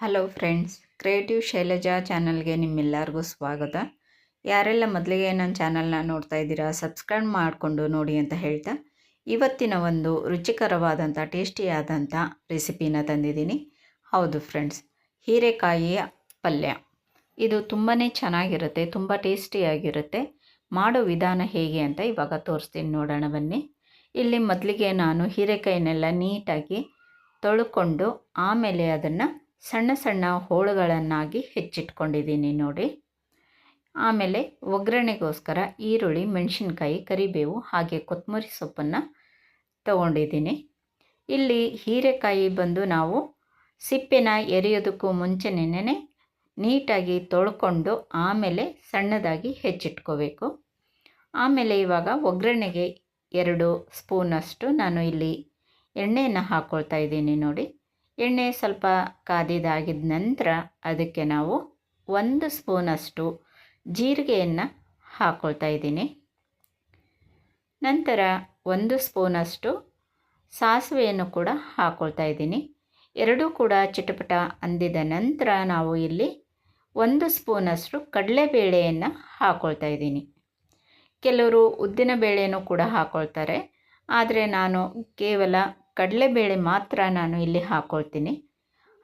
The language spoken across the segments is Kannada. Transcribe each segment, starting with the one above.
ಹಲೋ ಫ್ರೆಂಡ್ಸ್, ಕ್ರಿಯೇಟಿವ್ ಶೈಲಜಾ ಚಾನಲ್ಗೆ ನಿಮ್ಮೆಲ್ಲರಿಗೂ ಸ್ವಾಗತ. ಯಾರೆಲ್ಲ ಮೊದಲಿಗೆ ನನ್ನ ಚಾನಲ್ನ ನೋಡ್ತಾ ಇದ್ದೀರಾ, ಸಬ್ಸ್ಕ್ರೈಬ್ ಮಾಡಿಕೊಂಡು ನೋಡಿ ಅಂತ ಹೇಳ್ತಾ, ಇವತ್ತಿನ ಒಂದು ರುಚಿಕರವಾದಂಥ, ಟೇಸ್ಟಿಯಾದಂಥ ರೆಸಿಪಿನ ತಂದಿದ್ದೀನಿ. ಹೌದು ಫ್ರೆಂಡ್ಸ್ ಹೀರೆಕಾಯಿಯ ಪಲ್ಯ. ಇದು ತುಂಬಾ ಚೆನ್ನಾಗಿರುತ್ತೆ, ತುಂಬ ಟೇಸ್ಟಿಯಾಗಿರುತ್ತೆ. ಮಾಡೋ ವಿಧಾನ ಹೇಗೆ ಅಂತ ಇವಾಗ ತೋರಿಸ್ತೀನಿ ನೋಡೋಣ ಬನ್ನಿ. ಇಲ್ಲಿ ಮೊದಲಿಗೆ ನಾನು ಹೀರೆಕಾಯಿನೆಲ್ಲ ನೀಟಾಗಿ ತೊಳ್ಕೊಂಡು ಆಮೇಲೆ ಅದನ್ನು ಸಣ್ಣ ಸಣ್ಣ ಹೋಳುಗಳನ್ನಾಗಿ ಹೆಚ್ಚಿಟ್ಕೊಂಡಿದ್ದೀನಿ ನೋಡಿ. ಆಮೇಲೆ ಒಗ್ಗರಣೆಗೋಸ್ಕರ ಈರುಳ್ಳಿ, ಮೆಣಸಿನ್ಕಾಯಿ, ಕರಿಬೇವು ಹಾಗೆ ಕೊತ್ತಂಬರಿ ಸೊಪ್ಪನ್ನು ತಗೊಂಡಿದ್ದೀನಿ. ಇಲ್ಲಿ ಹೀರೆಕಾಯಿ ಬಂದು ನಾವು ಸಿಪ್ಪೆನ ಎರೆಯೋದಕ್ಕೂ ಮುಂಚೆನೇ ನೀಟಾಗಿ ತೊಳ್ಕೊಂಡು ಆಮೇಲೆ ಸಣ್ಣದಾಗಿ ಹೆಚ್ಚಿಟ್ಕೋಬೇಕು. ಆಮೇಲೆ ಇವಾಗ ಒಗ್ಗರಣೆಗೆ ಎರಡು ಸ್ಪೂನಷ್ಟು ನಾನು ಇಲ್ಲಿ ಎಣ್ಣೆಯನ್ನು ಹಾಕ್ಕೊಳ್ತಾ ಇದ್ದೀನಿ ನೋಡಿ. ಎಣ್ಣೆ ಸ್ವಲ್ಪ ಕಾದಿದಾಗಿದ ನಂತರ ಅದಕ್ಕೆ ನಾವು ಒಂದು ಸ್ಪೂನಷ್ಟು ಜೀರಿಗೆಯನ್ನು ಹಾಕ್ಕೊಳ್ತಾ ಇದ್ದೀನಿ. ನಂತರ ಒಂದು ಸ್ಪೂನಷ್ಟು ಸಾಸಿವೆಯನ್ನು ಕೂಡ ಹಾಕ್ಕೊಳ್ತಾ ಇದ್ದೀನಿ. ಎರಡೂ ಕೂಡ ಚಿಟಪಟ ಅಂದಿದ ನಂತರ ನಾವು ಇಲ್ಲಿ ಒಂದು ಸ್ಪೂನಷ್ಟು ಕಡಲೆಬೇಳೆಯನ್ನು ಹಾಕ್ಕೊಳ್ತಾ ಇದ್ದೀನಿ. ಕೆಲವರು ಉದ್ದಿನ ಬೇಳೆನೂ ಕೂಡ ಹಾಕ್ಕೊಳ್ತಾರೆ ಆದರೆ ನಾನು ಕೇವಲ ಕಡಲೆಬೇಳೆ ಮಾತ್ರ ನಾನು ಇಲ್ಲಿ ಹಾಕ್ಕೊಳ್ತೀನಿ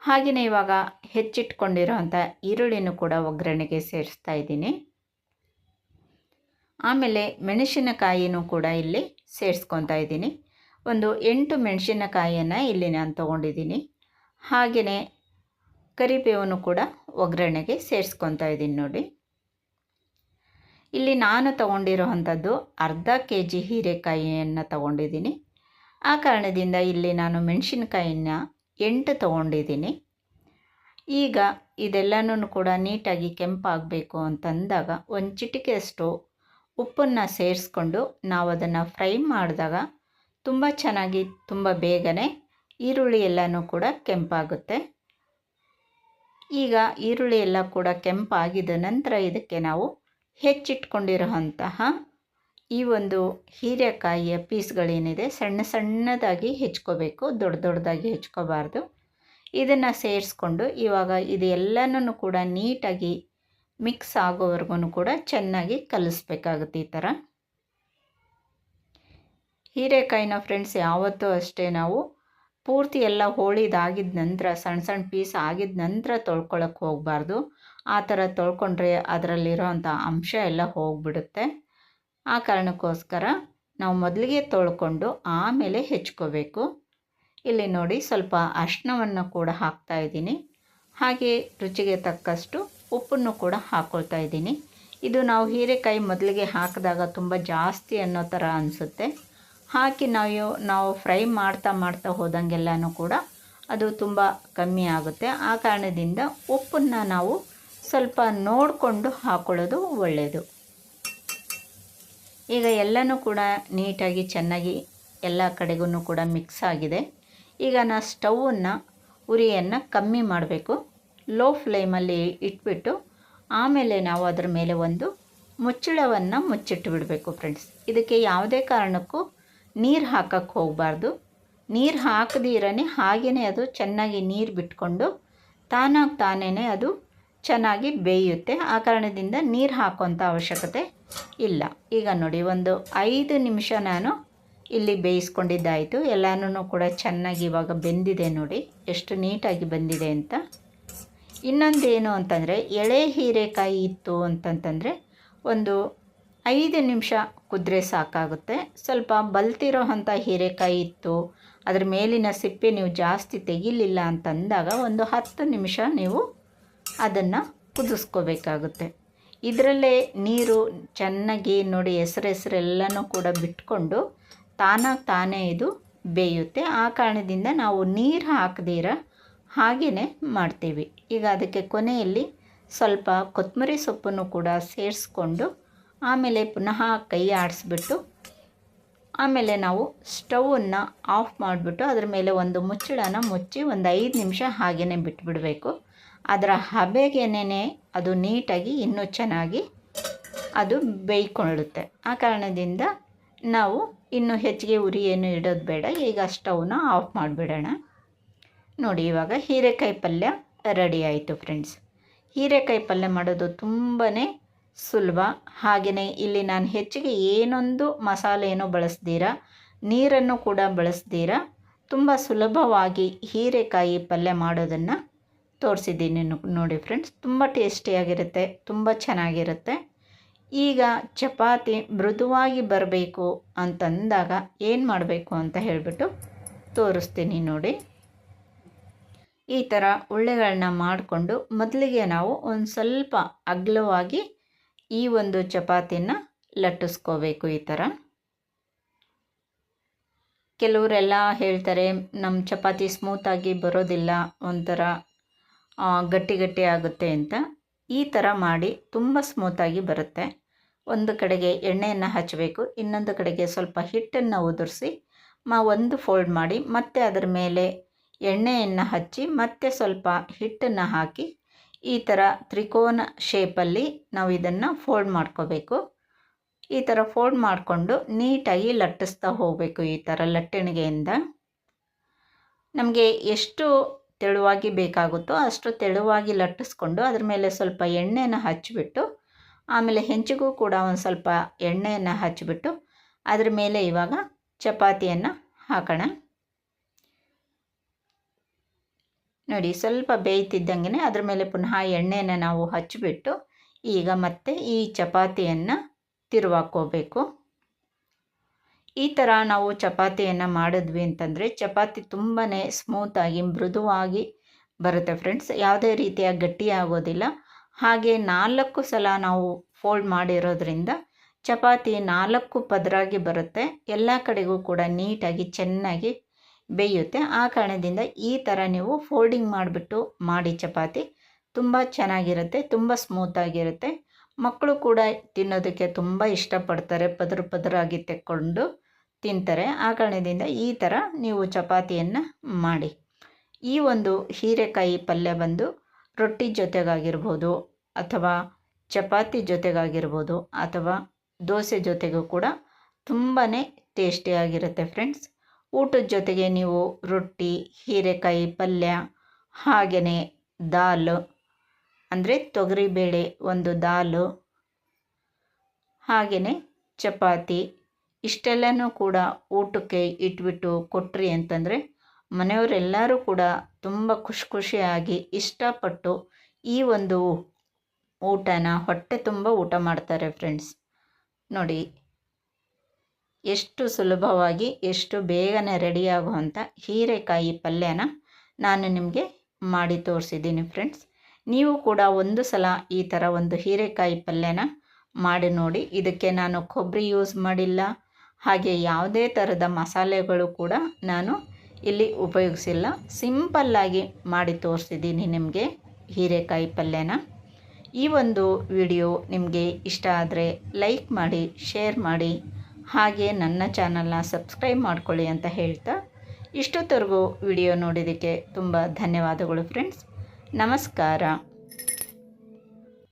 ಹಾಗೆಯೇ ಇವಾಗ ಹೆಚ್ಚಿಟ್ಕೊಂಡಿರೋಂಥ ಈರುಳ್ಳಿನೂ ಕೂಡ ಒಗ್ಗರಣೆಗೆ ಸೇರಿಸ್ತಾ ಇದ್ದೀನಿ. ಆಮೇಲೆ ಮೆಣಸಿನಕಾಯಿನೂ ಕೂಡ ಇಲ್ಲಿ ಸೇರಿಸ್ಕೊತಾ ಇದ್ದೀನಿ. ಒಂದು ಎಂಟು ಮೆಣಸಿನಕಾಯಿಯನ್ನು ಇಲ್ಲಿ ನಾನು ತೊಗೊಂಡಿದ್ದೀನಿ. ಹಾಗೆಯೇ ಕರಿಬೇವನ್ನು ಕೂಡ ಒಗ್ಗರಣೆಗೆ ಸೇರಿಸ್ಕೊತಾ ಇದ್ದೀನಿ ನೋಡಿ. ಇಲ್ಲಿ ನಾನು ತಗೊಂಡಿರೋವಂಥದ್ದು ಅರ್ಧ ಕೆ ಜಿ ಹೀರೆಕಾಯಿಯನ್ನು ತಗೊಂಡಿದ್ದೀನಿ. ಆ ಕಾರಣದಿಂದ ಇಲ್ಲಿ ನಾನು ಮೆಣಸಿನ್ಕಾಯಿನ ಎಂಟು ತೊಗೊಂಡಿದ್ದೀನಿ. ಈಗ ಇದೆಲ್ಲನೂ ಕೂಡ ನೀಟಾಗಿ ಕೆಂಪಾಗಬೇಕು ಅಂತಂದಾಗ ಒಂದು ಚಿಟಿಕೆಯಷ್ಟು ಉಪ್ಪನ್ನು ಸೇರಿಸ್ಕೊಂಡು ನಾವು ಅದನ್ನು ಫ್ರೈ ಮಾಡಿದಾಗ ತುಂಬ ಚೆನ್ನಾಗಿ ತುಂಬ ಬೇಗನೆ ಈರುಳ್ಳಿ ಎಲ್ಲನೂ ಕೂಡ ಕೆಂಪಾಗುತ್ತೆ. ಈಗ ಈರುಳ್ಳಿ ಎಲ್ಲ ಕೂಡ ಕೆಂಪಾಗಿದ ನಂತರ ಇದಕ್ಕೆ ನಾವು ಹೆಚ್ಚಿಟ್ಕೊಂಡಿರೋಂತಹ ಈ ಒಂದು ಹೀರೆಕಾಯಿಯ ಪೀಸ್ಗಳೇನಿದೆ, ಸಣ್ಣ ಸಣ್ಣದಾಗಿ ಹೆಚ್ಕೋಬೇಕು, ದೊಡ್ಡ ದೊಡ್ಡದಾಗಿ ಹೆಚ್ಕೋಬಾರ್ದು. ಇದನ್ನು ಸೇರಿಸ್ಕೊಂಡು ಇವಾಗ ಇದು ಎಲ್ಲನೂ ಕೂಡ ನೀಟಾಗಿ ಮಿಕ್ಸ್ ಆಗೋವರೆಗೂ ಕೂಡ ಚೆನ್ನಾಗಿ ಕಲಿಸ್ಬೇಕಾಗುತ್ತೆ ಈ ಥರ. ಹೀರೆಕಾಯಿನ ಫ್ರೆಂಡ್ಸ್, ಯಾವತ್ತೂ ಅಷ್ಟೇ ನಾವು ಪೂರ್ತಿ ಎಲ್ಲ ಹೋಳಿದಾಗಿದ ನಂತರ, ಸಣ್ಣ ಸಣ್ಣ ಪೀಸ್ ಆಗಿದ ನಂತರ ತೊಳ್ಕೊಳಕ್ಕೆ ಹೋಗಬಾರ್ದು. ಆ ಥರ ತೊಳ್ಕೊಂಡ್ರೆ ಅದರಲ್ಲಿರೋ ಅಂಥ ಅಂಶ ಎಲ್ಲ ಹೋಗಿಬಿಡುತ್ತೆ. ಆ ಕಾರಣಕ್ಕೋಸ್ಕರ ನಾವು ಮೊದಲಿಗೆ ತೊಳ್ಕೊಂಡು ಆಮೇಲೆ ಹೆಚ್ಕೋಬೇಕು. ಇಲ್ಲಿ ನೋಡಿ ಸ್ವಲ್ಪ ಅರ್ಶಿನವನ್ನು ಕೂಡ ಹಾಕ್ತಾ ಇದ್ದೀನಿ. ಹಾಗೆ ರುಚಿಗೆ ತಕ್ಕಷ್ಟು ಉಪ್ಪನ್ನು ಕೂಡ ಹಾಕ್ಕೊಳ್ತಾ ಇದ್ದೀನಿ. ಇದು ನಾವು ಹೀರೆಕಾಯಿ ಮೊದಲಿಗೆ ಹಾಕಿದಾಗ ತುಂಬ ಜಾಸ್ತಿ ಅನ್ನೋ ಥರ ಅನಿಸುತ್ತೆ. ಹಾಕಿ ನಾವು ನಾವು ಫ್ರೈ ಮಾಡ್ತಾ ಮಾಡ್ತಾ ಹೋದಂಗೆಲ್ಲನೂ ಕೂಡ ಅದು ತುಂಬ ಕಮ್ಮಿ ಆಗುತ್ತೆ. ಆ ಕಾರಣದಿಂದ ಉಪ್ಪನ್ನು ನಾವು ಸ್ವಲ್ಪ ನೋಡಿಕೊಂಡು ಹಾಕ್ಕೊಳ್ಳೋದು ಒಳ್ಳೆಯದು ಈಗ ಎಲ್ಲನೂ ಕೂಡ ನೀಟಾಗಿ ಚೆನ್ನಾಗಿ ಎಲ್ಲ ಕಡೆಗೂ ಕೂಡ ಮಿಕ್ಸ್ ಆಗಿದೆ. ಈಗ ನಾನು ಸ್ಟವನ್ನು ಉರಿಯನ್ನು ಕಮ್ಮಿ ಮಾಡಬೇಕು. ಲೋ ಫ್ಲೇಮಲ್ಲಿ ಇಟ್ಬಿಟ್ಟು ಆಮೇಲೆ ನಾವು ಅದರ ಮೇಲೆ ಒಂದು ಮುಚ್ಚಳವನ್ನು ಮುಚ್ಚಿಟ್ಟು ಬಿಡಬೇಕು ಫ್ರೆಂಡ್ಸ್ ಇದಕ್ಕೆ ಯಾವುದೇ ಕಾರಣಕ್ಕೂ ನೀರು ಹಾಕಕ್ಕೆ ಹೋಗಬಾರ್ದು. ನೀರು ಹಾಕದಿರನೇ ಹಾಗೆಯೇ ಅದು ಚೆನ್ನಾಗಿ ನೀರು ಬಿಟ್ಕೊಂಡು ತಾನಾಗಿ ತಾನೇ ಅದು ಚೆನ್ನಾಗಿ ಬೇಯುತ್ತೆ. ಆ ಕಾರಣದಿಂದ ನೀರು ಹಾಕೋಂಥ ಅವಶ್ಯಕತೆ ಇಲ್ಲ. ಈಗ ನೋಡಿ, ಒಂದು ಐದು ನಿಮಿಷ ನಾನು ಇಲ್ಲಿ ಬೇಯಿಸ್ಕೊಂಡಿದ್ದಾಯಿತು. ಎಲ್ಲನೂ ಕೂಡ ಚೆನ್ನಾಗಿ ಇವಾಗ ಬೆಂದಿದೆ ನೋಡಿ. ಎಷ್ಟು ನೀಟಾಗಿ ಬಂದಿದೆ ಅಂತ. ಇನ್ನೊಂದೇನು ಅಂತಂದರೆ, ಎಳೆ ಹೀರೆಕಾಯಿ ಇತ್ತು ಅಂತಂತಂದರೆ, ಒಂದು ಐದು ನಿಮಿಷ ಕುದ್ರೆ ಸಾಕಾಗುತ್ತೆ. ಸ್ವಲ್ಪ ಬಲ್ತಿರೋ ಅಂಥ ಹೀರೆಕಾಯಿ ಇತ್ತು. ಅದರ ಮೇಲಿನ ಸಿಪ್ಪೆ ನೀವು ಜಾಸ್ತಿ ತೆಗಿಲಿಲ್ಲ ಅಂತಂದಾಗ ಒಂದು ಹತ್ತು ನಿಮಿಷ ನೀವು ಅದನ್ನು ಕುದಿಸ್ಕೋಬೇಕಾಗುತ್ತೆ. ಇದರಲ್ಲೇ ನೀರು ಚೆನ್ನಾಗಿ ನೋಡಿ ಹೆಸ್ರು ಹೆಸರೆಲ್ಲನೂ ಕೂಡ ಬಿಟ್ಕೊಂಡು ತಾನಾಗಿ ತಾನೇ ಇದು ಬೇಯುತ್ತೆ. ಆ ಕಾರಣದಿಂದ ನಾವು ನೀರು ಹಾಕದಿರ ಹಾಗೆಯೇ ಮಾಡ್ತೀವಿ. ಈಗ ಅದಕ್ಕೆ ಕೊನೆಯಲ್ಲಿ ಸ್ವಲ್ಪ ಕೊತ್ತಂಬರಿ ಸೊಪ್ಪನ್ನು ಕೂಡ ಸೇರಿಸ್ಕೊಂಡು ಆಮೇಲೆ ಪುನಃ ಕೈ ಆಡಿಸ್ಬಿಟ್ಟು ಆಮೇಲೆ ನಾವು ಸ್ಟವನ್ನು ಆಫ್ ಮಾಡಿಬಿಟ್ಟು ಅದರ ಮೇಲೆ ಒಂದು ಮುಚ್ಚಳನ ಮುಚ್ಚಿ ಒಂದು ಐದು ನಿಮಿಷ ಹಾಗೆಯೇ ಬಿಟ್ಬಿಡಬೇಕು. ಅದರ ಹಬೆಗೆನೇ ಅದು ನೀಟಾಗಿ ಇನ್ನೂ ಚೆನ್ನಾಗಿ ಅದು ಬೇಯ್ಕೊಳ್ಳುತ್ತೆ. ಆ ಕಾರಣದಿಂದ ನಾವು ಇನ್ನು ಹೆಚ್ಚಿಗೆ ಉರಿ ಏನು ಇಡೋದು ಬೇಡ. ಈಗ ಸ್ಟವ್ನ ಆಫ್ ಮಾಡಿಬಿಡೋಣ. ನೋಡಿ, ಇವಾಗ ಹೀರೆಕಾಯಿ ಪಲ್ಯ ರೆಡಿ ಆಯಿತು ಫ್ರೆಂಡ್ಸ್. ಹೀರೆಕಾಯಿ ಪಲ್ಯ ಮಾಡೋದು ತುಂಬಾ ಸುಲಭ. ಹಾಗೆಯೇ ಇಲ್ಲಿ ನಾನು ಹೆಚ್ಚಿಗೆ ಏನೊಂದು ಮಸಾಲೆಯನ್ನು ಬಳಸ್ದೀರ ನೀರನ್ನು ಕೂಡ ಬಳಸ್ದೀರ ತುಂಬ ಸುಲಭವಾಗಿ ಹೀರೆಕಾಯಿ ಪಲ್ಯ ಮಾಡೋದನ್ನು ತೋರಿಸಿದ್ದೀನಿ ನೋಡಿ ಫ್ರೆಂಡ್ಸ್, ತುಂಬ ಟೇಸ್ಟಿಯಾಗಿರುತ್ತೆ, ತುಂಬ ಚೆನ್ನಾಗಿರುತ್ತೆ. ಈಗ ಚಪಾತಿ ಮೃದುವಾಗಿ ಬರಬೇಕು ಅಂತಂದಾಗ ಏನು ಮಾಡಬೇಕು ಅಂತ ಹೇಳಿಬಿಟ್ಟು ತೋರಿಸ್ತೀನಿ ನೋಡಿ. ಈ ಥರ ಉಳ್ಳೆಗಳನ್ನ ಮಾಡಿಕೊಂಡು ಮೊದಲಿಗೆ ನಾವು ಒಂದು ಸ್ವಲ್ಪ ಅಗಲವಾಗಿ ಈ ಒಂದು ಚಪಾತಿನ ಲಟ್ಟಿಸ್ಕೋಬೇಕು ಈ ಥರ ಕೆಲವರೆಲ್ಲ ಹೇಳ್ತಾರೆ ನಮ್ಮ ಚಪಾತಿ ಸ್ಮೂತಾಗಿ ಬರೋದಿಲ್ಲ, ಒಂಥರ ಗಟ್ಟಿ ಗಟ್ಟಿ ಆಗುತ್ತೆ ಅಂತ ಈ ಥರ ಮಾಡಿ ತುಂಬ ಸ್ಮೂತಾಗಿ ಬರುತ್ತೆ. ಒಂದು ಕಡೆಗೆ ಎಣ್ಣೆಯನ್ನು ಹಚ್ಚಬೇಕು ಇನ್ನೊಂದು ಕಡೆಗೆ ಸ್ವಲ್ಪ ಹಿಟ್ಟನ್ನು ಉದುರಿಸಿ ಮಾ, ಒಂದು ಫೋಲ್ಡ್ ಮಾಡಿ ಮತ್ತೆ ಅದರ ಮೇಲೆ ಎಣ್ಣೆಯನ್ನು ಹಚ್ಚಿ ಮತ್ತೆ ಸ್ವಲ್ಪ ಹಿಟ್ಟನ್ನು ಹಾಕಿ ಈ ಥರ ತ್ರಿಕೋನ ಶೇಪಲ್ಲಿ ನಾವು ಇದನ್ನು ಫೋಲ್ಡ್ ಮಾಡ್ಕೋಬೇಕು. ಈ ಥರ ಫೋಲ್ಡ್ ಮಾಡಿಕೊಂಡು ನೀಟಾಗಿ ಲಟ್ಟಿಸ್ತಾ ಹೋಗಬೇಕು ಈ ಥರ ಲಟ್ಟಣಿಗೆಯಿಂದ. ನಮಗೆ ಎಷ್ಟು ತೆಳುವಾಗಿ ಬೇಕಾಗುತ್ತೋ ಅಷ್ಟು ತೆಳುವಾಗಿ ಲಟ್ಟಿಸ್ಕೊಂಡು ಅದ್ರ ಮೇಲೆ ಸ್ವಲ್ಪ ಎಣ್ಣೆನ ಹಚ್ಚಿಬಿಟ್ಟು, ಆಮೇಲೆ ಹೆಂಚಿಗೂ ಕೂಡ ಒಂದು ಸ್ವಲ್ಪ ಎಣ್ಣೆಯನ್ನು ಹಚ್ಚಿಬಿಟ್ಟು ಅದ್ರ ಮೇಲೆ ಇವಾಗ ಚಪಾತಿಯನ್ನು ಹಾಕೋಣ. ನೋಡಿ ಸ್ವಲ್ಪ ಬೇಯ್ತಿದ್ದಂಗೆ ಅದ್ರ ಮೇಲೆ ಪುನಃ ಎಣ್ಣೆನ ನಾವು ಹಚ್ಚಿಬಿಟ್ಟು ಈಗ ಮತ್ತೆ ಈ ಚಪಾತಿಯನ್ನು ತಿರುವಾಕೋಬೇಕು ಈ ಥರ ನಾವು ಚಪಾತಿಯನ್ನು ಮಾಡಿದ್ವಿ ಅಂತಂದರೆ ಚಪಾತಿ ತುಂಬಾ ಸ್ಮೂತಾಗಿ ಮೃದುವಾಗಿ ಬರುತ್ತೆ ಫ್ರೆಂಡ್ಸ್ ಯಾವುದೇ ರೀತಿಯ ಗಟ್ಟಿ ಆಗೋದಿಲ್ಲ. ಹಾಗೆ ನಾಲ್ಕು ಸಲ ನಾವು ಫೋಲ್ಡ್ ಮಾಡಿರೋದ್ರಿಂದ ಚಪಾತಿ ನಾಲ್ಕು ಪದರಾಗಿ ಬರುತ್ತೆ. ಎಲ್ಲ ಕಡೆಗೂ ಕೂಡ ನೀಟಾಗಿ, ಚೆನ್ನಾಗಿ ಬೇಯುತ್ತೆ. ಆ ಕಾರಣದಿಂದ ಈ ಥರ ನೀವು ಫೋಲ್ಡಿಂಗ್ ಮಾಡಿಬಿಟ್ಟು ಮಾಡಿ ಚಪಾತಿ. ತುಂಬ ಚೆನ್ನಾಗಿರುತ್ತೆ, ತುಂಬ ಸ್ಮೂತಾಗಿರುತ್ತೆ ಮಕ್ಕಳು ಕೂಡ ತಿನ್ನೋದಕ್ಕೆ ತುಂಬ ಇಷ್ಟಪಡ್ತಾರೆ. ಪದರು ಪದರಾಗಿ ತೆಕ್ಕೊಂಡು. ತಿಂತಾರೆ. ಆ ಕಾರಣದಿಂದ ಈ ಥರ ನೀವು ಚಪಾತಿಯನ್ನು ಮಾಡಿ. ಈ ಒಂದು ಹೀರೆಕಾಯಿ ಪಲ್ಯ ಬಂದು ರೊಟ್ಟಿ ಜೊತೆಗಾಗಿರ್ಬೋದು ಅಥವಾ ಚಪಾತಿ ಜೊತೆಗಾಗಿರ್ಬೋದು ಅಥವಾ ದೋಸೆ ಜೊತೆಗೂ ಕೂಡ ತುಂಬಾ ಟೇಸ್ಟಿಯಾಗಿರುತ್ತೆ ಫ್ರೆಂಡ್ಸ್. ಊಟದ ಜೊತೆಗೆ ನೀವು ರೊಟ್ಟಿ, ಹೀರೆಕಾಯಿ ಪಲ್ಯ, ಹಾಗೆಯೇ ದಾಲ್, ಅಂದರೆ ತೊಗರಿಬೇಳೆ ಒಂದು ದಾಲು, ಹಾಗೆಯೇ ಚಪಾತಿ ಇಷ್ಟೆಲ್ಲನೂ ಕೂಡ ಊಟಕ್ಕೆ ಇಟ್ಬಿಟ್ಟು ಕೊಟ್ರಿ ಅಂತಂದರೆ ಮನೆಯವರೆಲ್ಲರೂ ಕೂಡ ತುಂಬ ಖುಷಿ ಖುಷಿಯಾಗಿ ಇಷ್ಟಪಟ್ಟು ಈ ಒಂದು ಊಟನ ಹೊಟ್ಟೆ ತುಂಬ ಊಟ ಮಾಡ್ತಾರೆ ಫ್ರೆಂಡ್ಸ್ ನೋಡಿ, ಎಷ್ಟು ಸುಲಭವಾಗಿ, ಎಷ್ಟು ಬೇಗನೆ ರೆಡಿಯಾಗುವಂಥ ಹೀರೆಕಾಯಿ ಪಲ್ಯನ ನಾನು ನಿಮಗೆ ಮಾಡಿ ತೋರಿಸಿದ್ದೀನಿ ಫ್ರೆಂಡ್ಸ್ ನೀವು ಕೂಡ ಒಂದು ಸಲ ಈ ಥರ ಒಂದು ಹೀರೆಕಾಯಿ ಪಲ್ಯನ ಮಾಡಿ ನೋಡಿ. ಇದಕ್ಕೆ ನಾನು ಕೊಬ್ಬರಿ ಯೂಸ್ ಮಾಡಿಲ್ಲ ಹಾಗೆ ಯಾವುದೇ ಥರದ ಮಸಾಲೆಗಳು ಕೂಡ ನಾನು ಇಲ್ಲಿ ಉಪಯೋಗಿಸಿಲ್ಲ. ಸಿಂಪಲ್ಲಾಗಿ ಮಾಡಿ ತೋರಿಸಿದ್ದೀನಿ ನಿಮಗೆ ಹೀರೆಕಾಯಿ ಪಲ್ಯನ. ಈ ಒಂದು ವಿಡಿಯೋ ನಿಮಗೆ ಇಷ್ಟ ಆದರೆ ಲೈಕ್ ಮಾಡಿ, ಶೇರ್ ಮಾಡಿ, ಹಾಗೆ ನನ್ನ ಚಾನಲ್ನ ಸಬ್ಸ್ಕ್ರೈಬ್ ಮಾಡ್ಕೊಳ್ಳಿ ಅಂತ ಹೇಳ್ತಾ ಇಷ್ಟೊತ್ತರೆಗೂ ವಿಡಿಯೋ ನೋಡಿದ್ದಕ್ಕೆ ತುಂಬ ಧನ್ಯವಾದಗಳು ಫ್ರೆಂಡ್ಸ್. ನಮಸ್ಕಾರ.